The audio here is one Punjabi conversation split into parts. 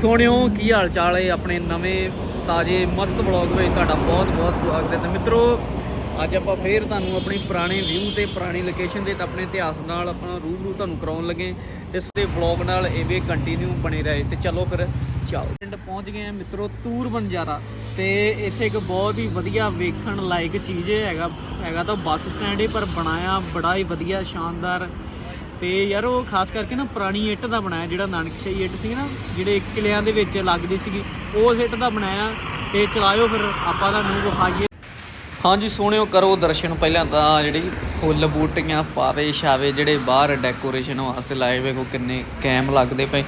ਸੋਹਣਿਓ, ਕੀ ਹਾਲ ਚਾਲ ਹੈ ਆਪਣੇ ਨਵੇਂ ਤਾਜ਼ੇ ਮਸਤ ਵਲੌਗ ਵਿੱਚ ਤੁਹਾਡਾ ਬਹੁਤ ਬਹੁਤ ਸਵਾਗਤ ਹੈ। ਤੇ ਮਿੱਤਰੋ, ਅੱਜ ਆਪਾਂ ਫੇਰ ਤੁਹਾਨੂੰ ਆਪਣੀ ਪੁਰਾਣੇ ਵਿਊ ਤੇ ਪੁਰਾਣੀ ਲੋਕੇਸ਼ਨ ਦੇ ਤੇ ਆਪਣੇ ਇਤਿਹਾਸ ਨਾਲ ਆਪਣਾ ਰੂਬਰੂ ਤੁਹਾਨੂੰ ਕਰਾਉਣ ਲੱਗੇ ਤੇ ਇਸ ਦੇ ਵਲੌਗ ਨਾਲ ਐਵੇਂ ਕੰਟੀਨਿਊ ਬਣੇ ਰਹੇ। ਤੇ ਚਲੋ ਫਿਰ, ਚਲੋ। ਪਿੰਡ ਪਹੁੰਚ ਗਏ ਆ ਮਿੱਤਰੋ, ਤੂਰ ਬੰਜਾਰਾ। ਤੇ ਇੱਥੇ ਇੱਕ ਬਹੁਤ ਹੀ ਵਧੀਆ ਵੇਖਣ ਲਾਇਕ ਚੀਜ਼ ਹੈਗਾ ਹੈਗਾ ਤਾਂ ਬੱਸ ਸਟੈਂਡ ਹੀ, ਪਰ ਬਣਾਇਆ ਬੜਾ ਹੀ ਵਧੀਆ, ਸ਼ਾਨਦਾਰ ਤੇ ਯਾਰ ਉਹ ਖਾਸ ਕਰਕੇ ਨਾ ਪੁਰਾਣੀ ਇੱਟ ਦਾ ਬਣਾਇਆ, ਜਿਹੜਾ ਨਾਨਕਸ਼ਾਹੀ ਇੱਟ ਸੀ ਨਾ, ਜਿਹੜੇ ਕਿਲਿਆਂ ਦੇ ਵਿੱਚ ਲੱਗਦੀ ਸੀਗੀ, ਉਸ ਇੱਟ ਦਾ ਬਣਾਇਆ ਤੇ ਚਲਾਇਓ ਫਿਰ ਆਪਾਂ ਦਾ ਤੁਹਾਨੂੰ ਵਿਖਾਈਏ। ਹਾਂਜੀ, ਸੋਹਣਿਓ ਕਰੋ ਦਰਸ਼ਨ ਪਹਿਲਾਂ ਤਾਂ ਜਿਹੜੀ ਫੁੱਲ ਬੂਟੀਆਂ ਪਾਵੇ ਛਾਵੇ, ਜਿਹੜੇ ਬਾਹਰ ਡੈਕੋਰੇਸ਼ਨ ਵਾਸਤੇ ਲਾਏ ਵੇਖੋ ਕਿੰਨੇ ਕੈਮ ਲੱਗਦੇ ਪਏ।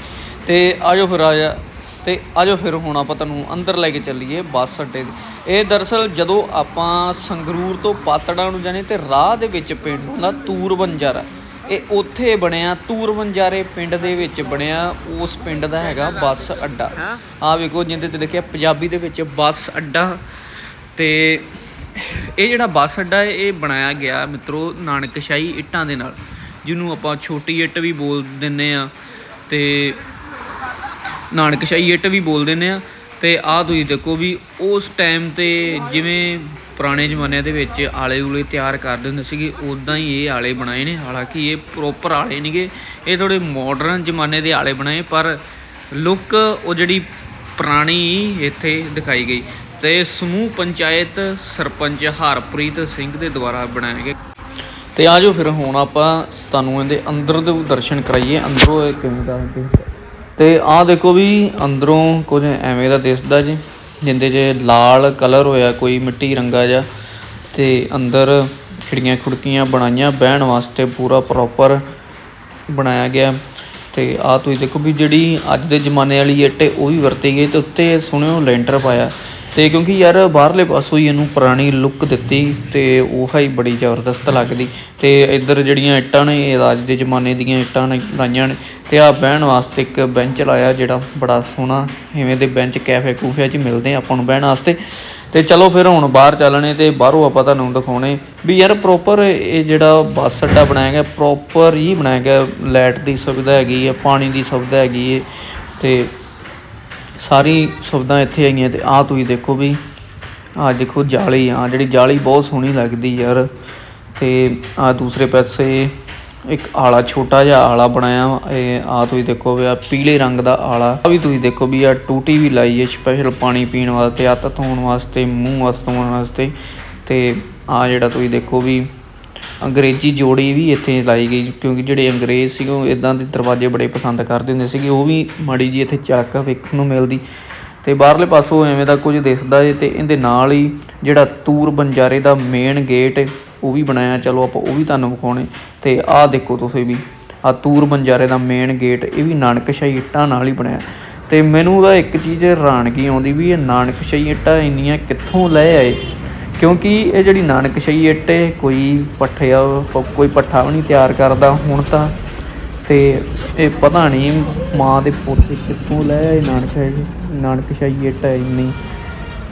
ਤੇ ਆਜੋ ਫਿਰ ਆਜਾ, ਤੇ ਆਜੋ ਫਿਰ ਹੁਣ ਆਪਾਂ ਤੁਹਾਨੂੰ ਅੰਦਰ ਲੈ ਕੇ ਚੱਲੀਏ ਬੱਸ ਅੱਡੇ ਦੇ ਇਹ ਦਰਅਸਲ ਜਦੋਂ ਆਪਾਂ ਸੰਗਰੂਰ ਤੋਂ ਪਾਤੜਾ ਨੂੰ ਜਾਣੇ ਤੇ ਰਾਹ ਦੇ ਵਿੱਚ ਪਿੰਡ ਹੁੰਦਾ, ਤੂਰ ਬੰਜਾਰਾ। ਇਹ ਉੱਥੇ ਬਣਿਆ ਤੂਰ ਬੰਜਾਰੇ ਪਿੰਡ ਦੇ ਵਿੱਚ ਬਣਿਆ ਉਸ ਪਿੰਡ ਦਾ ਹੈਗਾ ਬੱਸ ਅੱਡਾ। ਆ ਵੇਖੋ, ਜਿੰਦੇ ਤੇ ਲਿਖਿਆ ਪੰਜਾਬੀ ਦੇ ਵਿੱਚ ਬੱਸ ਅੱਡਾ। ਤੇ ਇਹ ਜਿਹੜਾ ਬੱਸ ਅੱਡਾ ਇਹ ਬਣਾਇਆ ਗਿਆ ਮਿੱਤਰੋ ਨਾਨਕਸ਼ਾਹੀ ਇੱਟਾਂ ਦੇ ਨਾਲ, ਜਿਹਨੂੰ ਆਪਾਂ ਛੋਟੀ ਇੱਟ ਵੀ ਬੋਲ ਦਿੰਨੇ ਆ ਤੇ ਨਾਨਕਸ਼ਾਹੀ ਇੱਟ ਵੀ ਬੋਲ ਦਿੰਦੇ ਆ ਤੇ ਆਹ ਤੁਸੀਂ ਦੇਖੋ ਵੀ ਉਸ ਟਾਈਮ ਤੇ ਜਿਵੇਂ ਪੁਰਾਣੇ ਜ਼ਮਾਨਿਆਂ ਦੇ ਵਿੱਚ ਆਲੇ ਉਲੇ ਤਿਆਰ ਕਰਦੇ ਹੁੰਦੇ ਸੀਗੇ ਉਦਾਂ ਹੀ ਇਹ ਆਲੇ ਬਣਾਏ ਨੇ, ਹਾਲਾਂਕਿ ਇਹ ਪ੍ਰੋਪਰ ਆਲੇ ਨਹੀਂਗੇ, ਇਹ ਥੋੜੇ ਮਾਡਰਨ ਜ਼ਮਾਨੇ ਦੇ ਆਲੇ ਬਣਾਏ ਪਰ ਲੁੱਕ ਉਹ ਜਿਹੜੀ ਪੁਰਾਣੀ ਇੱਥੇ ਦਿਖਾਈ ਗਈ ਤੇ ਸਮੂਹ ਪੰਚਾਇਤ ਸਰਪੰਚ ਹਰਪ੍ਰੀਤ ਸਿੰਘ ਦੇ ਦੁਆਰਾ ਬਣਾਇਆ ਗਿਆ। ਤੇ ਆਜੋ ਫਿਰ ਹੁਣ ਆਪਾਂ ਤੁਹਾਨੂੰ ਇਹਦੇ ਅੰਦਰ ਦੇ ਦਰਸ਼ਨ ਕਰਾਈਏ, ਅੰਦਰੋਂ ਇਹ ਕਿਵੇਂ ਦਾ ਹੈ। ਤੇ ਆਹ ਦੇਖੋ ਵੀ ਅੰਦਰੋਂ ਕੁਝ ਐਵੇਂ ਦਾ ਦਿਸਦਾ ਜੀ। ਜਿੰਦੇ 'ਚ ਲਾਲ ਕਲਰ ਹੋਇਆ, ਕੋਈ ਮਿੱਟੀ ਰੰਗਾ ਜਿਹਾ, ਤੇ ਅੰਦਰ ਖਿੜਕੀਆਂ ਖੁੜਕੀਆਂ ਬਣਾਈਆਂ, ਬਹਿਣ ਵਾਸਤੇ ਪੂਰਾ ਪ੍ਰੋਪਰ ਬਣਾਇਆ ਗਿਆ। ਤੇ ਆਹ ਤੁਸੀਂ ਦੇਖੋ ਵੀ ਜਿਹੜੀ ਅੱਜ ਦੇ ਜ਼ਮਾਨੇ ਵਾਲੀ ਇੱਟ ਉਹ ਵੀ ਵਰਤੀ ਗਈ ਤੇ ਉੱਤੇ ਸੁਣਿਓ ਲੈਂਟਰ ਪਾਇਆ। ਤੇ ਕਿਉਂਕਿ ਯਾਰ ਬਾਹਰਲੇ ਪਾਸੋਂ ਹੀ ਇਹਨੂੰ ਪੁਰਾਣੀ ਲੁੱਕ ਦਿੱਤੀ ਤੇ ਉਹ ਹੀ ਬੜੀ ਜ਼ਬਰਦਸਤ ਲੱਗਦੀ ਤੇ ਇੱਧਰ ਜਿਹੜੀਆਂ ਇੱਟਾਂ ਨੇ, ਇਹ ਅੱਜ ਦੇ ਜ਼ਮਾਨੇ ਦੀਆਂ ਇੱਟਾਂ ਨੇ, ਲਾਈਆਂ ਨੇ ਤੇ ਆ ਬਹਿਣ ਵਾਸਤੇ ਇੱਕ ਬੈਂਚ ਲਾਇਆ ਜਿਹੜਾ ਬੜਾ ਸੋਹਣਾ, ਇਵੇਂ ਦੇ ਬੈਂਚ ਕੈਫੇ ਕੂਫਿਆਂ 'ਚ ਮਿਲਦੇ ਆਪਾਂ ਨੂੰ ਬਹਿਣ ਵਾਸਤੇ। ਤੇ ਚਲੋ ਫਿਰ ਹੁਣ ਬਾਹਰ ਚੱਲਣੇ ਤੇ ਬਾਹਰੋਂ ਆਪਾਂ ਤੁਹਾਨੂੰ ਦਿਖਾਉਣੇ ਵੀ ਯਾਰ ਪ੍ਰੋਪਰ ਇਹ ਜਿਹੜਾ ਬੱਸ ਅੱਡਾ ਬਣਾਇਆ ਗਿਆ ਪ੍ਰੋਪਰ ਹੀ ਬਣਾਇਆ ਗਿਆ ਲਾਈਟ ਦੀ ਸੁਵਿਧਾ ਹੈਗੀ ਹੈ ਪਾਣੀ ਦੀ ਸੁਵਿਧਾ ਹੈਗੀ ਹੈ ਤੇ ਸਾਰੀ ਸੁਵਿਧਾ ਇੱਥੇ ਹੈਗੀਆਂ ਅਤੇ ਆਹ ਤੁਸੀਂ ਦੇਖੋ ਵੀ ਆਹ ਦੇਖੋ ਜਾਲੀ ਆ, ਜਿਹੜੀ ਜਾਲੀ ਬਹੁਤ ਸੋਹਣੀ ਲੱਗਦੀ ਯਾਰ ਤੇ ਆਹ ਦੂਸਰੇ ਪਾਸੇ ਇੱਕ ਆਲਾ ਛੋਟਾ ਜਿਹਾ ਆਲਾ ਬਣਾਇਆ ਵਾ। ਇਹ ਆ ਤੁਸੀਂ ਦੇਖੋ ਵੀ ਆ ਪੀਲੇ ਰੰਗ ਦਾ ਆਲਾ ਆ ਵੀ ਤੁਸੀਂ ਦੇਖੋ ਵੀ ਆ ਟੂਟੀ ਵੀ ਲਾਈ ਹੈ ਸਪੈਸ਼ਲ ਪਾਣੀ ਪੀਣ ਵਾਸਤੇ ਹੱਥ ਧੋਣ ਵਾਸਤੇ, ਮੂੰਹ ਹੱਥ ਧੋਣ ਵਾਸਤੇ ਤੇ ਆ ਜਿਹੜਾ ਤੁਸੀਂ ਦੇਖੋ ਵੀ ਅੰਗਰੇਜ਼ੀ ਜੋੜੀ ਵੀ ਇੱਥੇ ਲਾਈ ਗਈ, ਕਿਉਂਕਿ ਜਿਹੜੇ ਅੰਗਰੇਜ਼ ਸੀਗੇ ਉਹ ਇੱਦਾਂ ਦੇ ਦਰਵਾਜ਼ੇ ਬੜੇ ਪਸੰਦ ਕਰਦੇ ਹੁੰਦੇ ਸੀਗੇ, ਉਹ ਵੀ ਮਾੜੀ ਜਿਹੀ ਇੱਥੇ ਝਲਕ ਵੇਖਣ ਨੂੰ ਮਿਲਦੀ। ਅਤੇ ਬਾਹਰਲੇ ਪਾਸੋਂ ਐਵੇਂ ਦਾ ਕੁਝ ਦਿਸਦਾ ਏ ਅਤੇ ਇਹਦੇ ਨਾਲ ਹੀ ਜਿਹੜਾ ਤੂਰ ਬੰਜਾਰੇ ਦਾ ਮੇਨ ਗੇਟ ਉਹ ਵੀ ਬਣਾਇਆ, ਚਲੋ ਆਪਾਂ ਉਹ ਵੀ ਤੁਹਾਨੂੰ ਵਿਖਾਉਣੇ। ਅਤੇ ਆਹ ਦੇਖੋ ਤੁਸੀਂ ਵੀ, ਆਹ ਤੂਰ ਬੰਜਾਰੇ ਦਾ ਮੇਨ ਗੇਟ ਇਹ ਵੀ ਨਾਨਕਸ਼ਾਹੀ ਇੱਟਾਂ ਨਾਲ ਹੀ ਬਣਿਆ। ਅਤੇ ਮੈਨੂੰ ਉਹਦਾ ਇੱਕ ਚੀਜ਼ ਹੈਰਾਨਗੀ ਆਉਂਦੀ ਵੀ ਇਹ ਨਾਨਕਸ਼ਾਹੀ ਇੱਟਾਂ ਇੰਨੀਆਂ ਕਿੱਥੋਂ ਲੈ ਆਏ? ਕਿਉਂਕਿ ਇਹ ਜਿਹੜੀ ਨਾਨਕਸ਼ਾਹੀ ਇੱਟ ਹੈ ਕੋਈ ਪੱਠਿਆ ਕੋਈ ਪੱਠਾ ਵੀ ਨਹੀਂ ਤਿਆਰ ਕਰਦਾ ਹੁਣ ਤਾਂ। ਤੇ ਇਹ ਪਤਾ ਨਹੀਂ ਮਾਂ ਦੇ ਪੋਤੇ ਕਿੱਥੋਂ ਲੈ ਆਏ ਨਾਨਕਸ਼ਾਹੀ ਨਾਨਕਸ਼ਾਹੀ ਇੱਟ ਹੈ ਇੰਨੀ।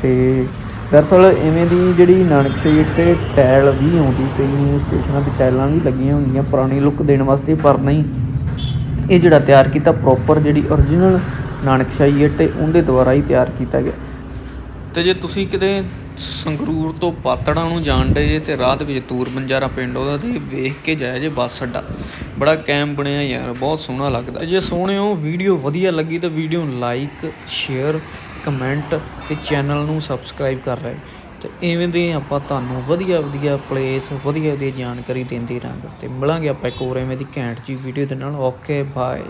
ਤੇ ਦਰਅਸਲ ਐਵੇਂ ਦੀ ਜਿਹੜੀ ਨਾਨਕਸ਼ਾਹੀ ਇੱਟ ਹੈ, ਟਾਇਲ ਵੀ ਆਉਂਦੀ ਪਈ ਸਟੇਸ਼ਨਾਂ ਤੇ ਟਾਇਲਾਂ ਵੀ ਲੱਗੀਆਂ ਹੁੰਦੀਆਂ ਪੁਰਾਣੀ ਲੁੱਕ ਦੇਣ ਵਾਸਤੇ ਪਰ ਨਹੀਂ। ਇਹ ਜਿਹੜਾ ਤਿਆਰ ਕੀਤਾ ਪ੍ਰੋਪਰ ਜਿਹੜੀ origignal ਨਾਨਕਸ਼ਾਹੀ ਇੱਟ ਹੈ ਉਹਦੇ ਦੁਆਰਾ ਹੀ ਤਿਆਰ ਕੀਤਾ ਗਿਆ। ਤੇ ਜੇ ਤੁਸੀਂ ਕਿਤੇ ਸੰਗਰੂਰ ਤੋਂ ਪਾਤੜਾਂ ਨੂੰ ਜਾਣਦੇ ਜੇ ਤੇ ਰਾਹ ਦੇ ਵਿੱਚ ਤੂਰ ਬੰਜਾਰਾ ਪਿੰਡ, ਉਹਦਾ ਤੇ ਵੇਖ ਕੇ ਜਾਇਆ ਜੇ ਬੱਸ ਅੱਡਾ। ਬੜਾ ਕੈਂਪ ਬਣਿਆ ਯਾਰ, ਬਹੁਤ ਸੋਹਣਾ ਲੱਗਦਾ। ਜੇ ਸੋਹਣਿਓ, ਵੀਡੀਓ ਵਧੀਆ ਲੱਗੀ ਤਾਂ ਵੀਡੀਓ ਨੂੰ ਲਾਈਕ ਸ਼ੇਅਰ ਕਮੈਂਟ ਤੇ ਚੈਨਲ ਨੂੰ ਸਬਸਕ੍ਰਾਈਬ ਕਰ ਰਹੇ ਤੇ ਐਵੇਂ ਦੇ ਆਪਾਂ ਤੁਹਾਨੂੰ ਵਧੀਆ ਵਧੀਆ ਪਲੇਸ ਵਧੀਆ ਵਧੀਆ ਜਾਣਕਾਰੀ ਦਿੰਦੇ ਰਹਾਂਗੇ। ਤੇ ਮਿਲਾਂਗੇ ਆਪਾਂ ਇੱਕ ਹੋਰ ਐਵੇਂ ਦੀ ਘੈਂਟ ਜੀ ਵੀਡੀਓ ਦੇ ਨਾਲ। Okay bye